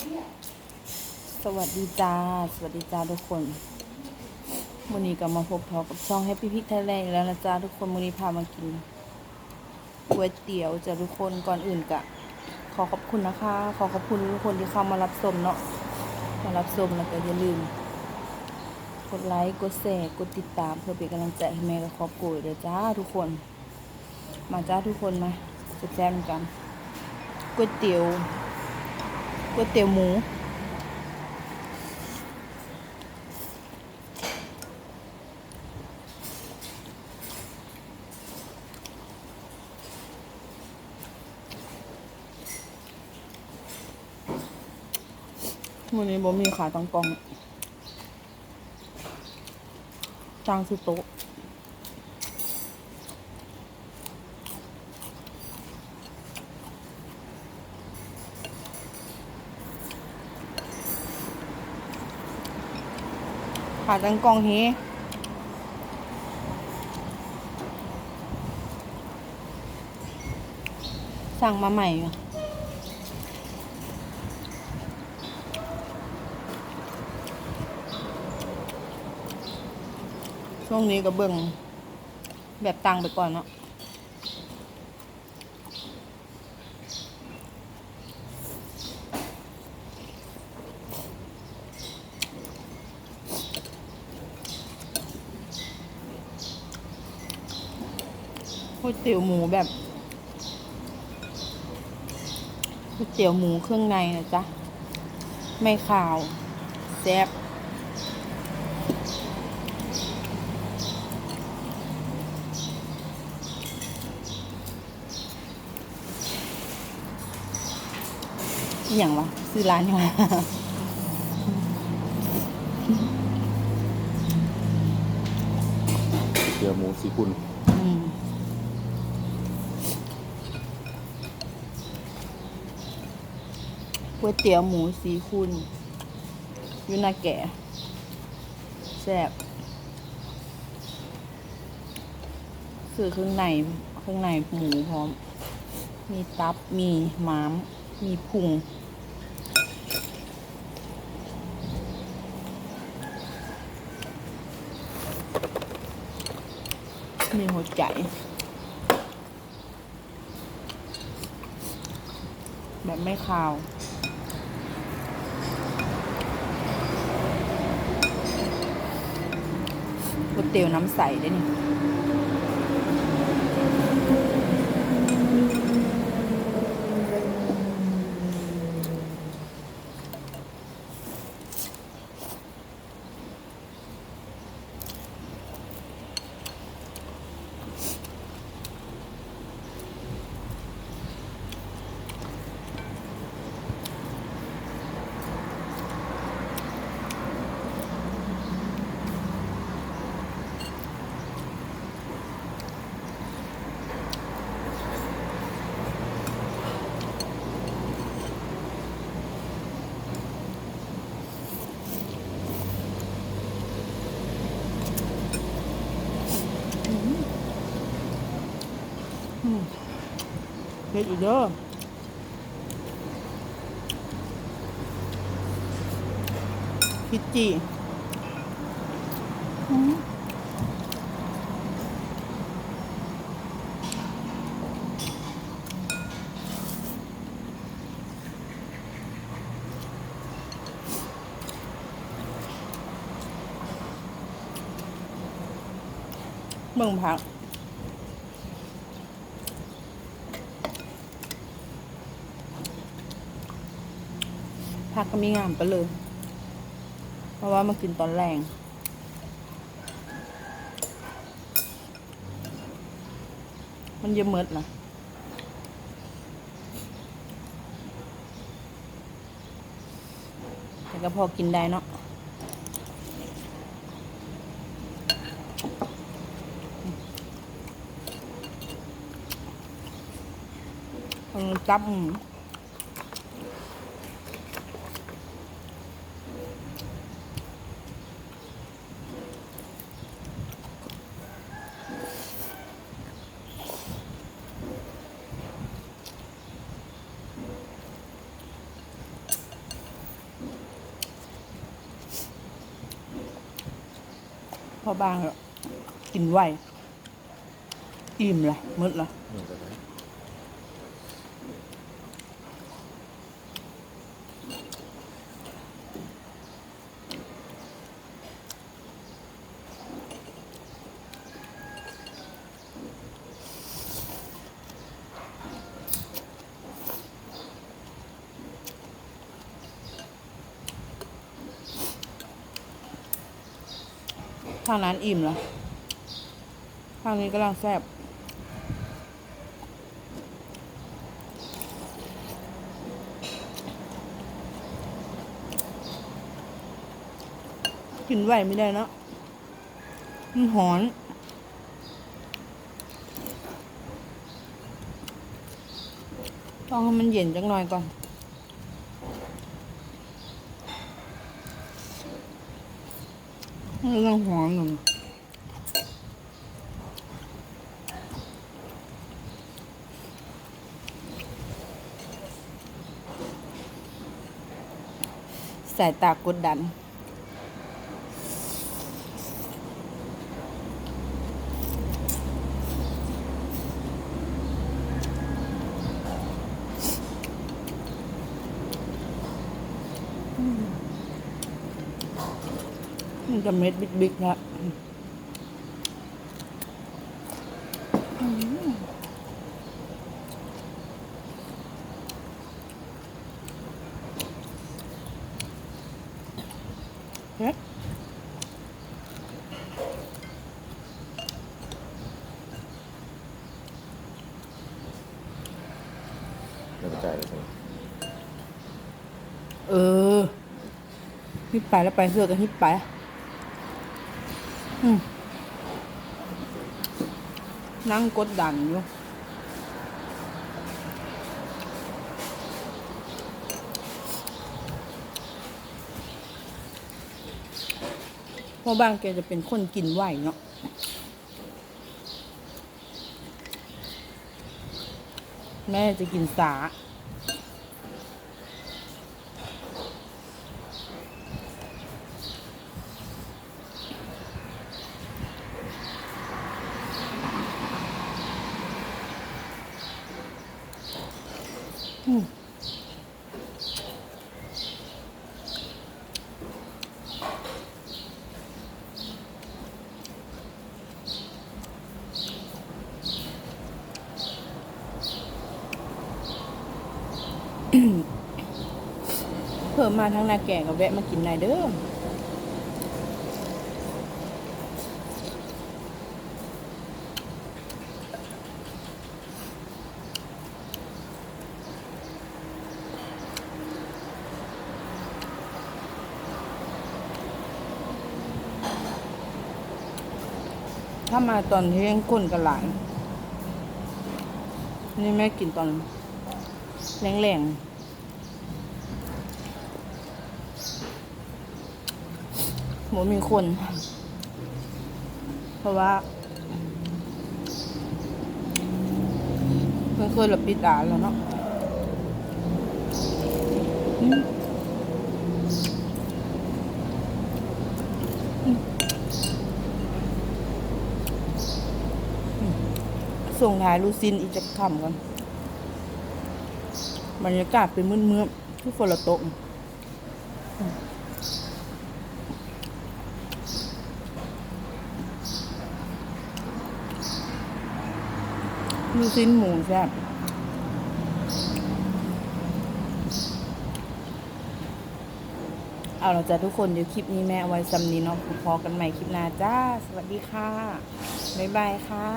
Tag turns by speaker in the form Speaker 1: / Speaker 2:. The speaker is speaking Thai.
Speaker 1: สวัสดีจ้า สวัสดีจ้าทุกคนวันนี้ก็มาพบพอกับช่อง Happy Pick Thailand อีกแล้วนะจ้าทุกคนวันนี้พามากินก๋วยเตี๋ยวจ้าทุกคนก่อนอื่นกะ ขอขอบคุณนะคะ ขอขอบคุณทุกคนที่เข้ามารับชมเนาะมารับชมแล้วก็อย่าลืม กดไลค์กดแชร์กดติดตามเพื่อเป็นกำลังใจให้แม่กับครอบครัวเด้อจ้าทุกคน มาจ้าทุกคนมาแซ่บๆกันก๋วยเตี๋ยว ก๋วยเตี๋ยวหมู วันนี้บ่มีขาตังกองจางสุโต๊ะ ขาจังกองเฮสั่งมาใหม่ช่วงนี้ก็เบิ่งแบบตังไปก่อนเนาะ วยเตี๋ยวหมูแบบก๋วยเตี๋ยวหมูเครื่องในนะจ๊ะ ไม่ขาวแซ่บอย่างวะซื้อร้านยังไง
Speaker 2: เดี๋ยวหมูสีคุณ
Speaker 1: อืม ก๋วยเตี๋ยวหมูสีคุณยูนาแก่แซ่บซื้อเครื่องในเครื่องในหมูพร้อม มีตับมีม้าม มีพุงมีหัวใจ แบบไม่คาว ก๋วยเตี๋ยวน้ำใสได้นี่ เผ็ดอีกเด้อพิจจีอืมเบิ่งผักักก็มีงามไปเลย เพราะว่ามากินตอนแรงมันเยอะเมิดนะแต่ก็พอกินได้เนาะจับ พอบางแล้วกินไหวอิ่มละมืดละ
Speaker 2: เหมือนกันไหม
Speaker 1: ทางนั้นอิ่มละทางนี้กำลังแซ่บกินไหวไม่ได้เนาะมันหอนต้องให้มันเย็นจังหน่อยก่อน มันยังหอมอยู่สายตากดดัน จะเม็ดบิ๊กๆนะเฮ้ย
Speaker 2: เดี๋ยวกระจายเลยใช่ไหม
Speaker 1: เออฮิปไปแล้วไปเสื้อกันฮิปไปอืม นั่งกดดันอยู่เพราะบางแกจะเป็นคนกินไหวเนาะแม่จะกินสา เพิ่มมาทั้งนาแก่กับแวะมากินนายเด้อ ถ้ามาตอนเที่ยงคนกับหลาน นี่แม่กินตอนแรงๆหมูมีคน เพราะว่าเพิ่งเคยหลับปิดร้านแล้วเนาะ ส่งท้ายลูซินอีกจะคำกันบรรยากาศเป็นมืดมืดๆทุกฝนละตกลูซินหมูแซ่บเอาเราจะทุกคนเดี๋ยวคลิปนี้แม่เอาไว้ซ้ำนี้เนาะพอกันใหม่คลิปหน้าจ้า สวัสดีค่ะ บ๊ายบายค่ะ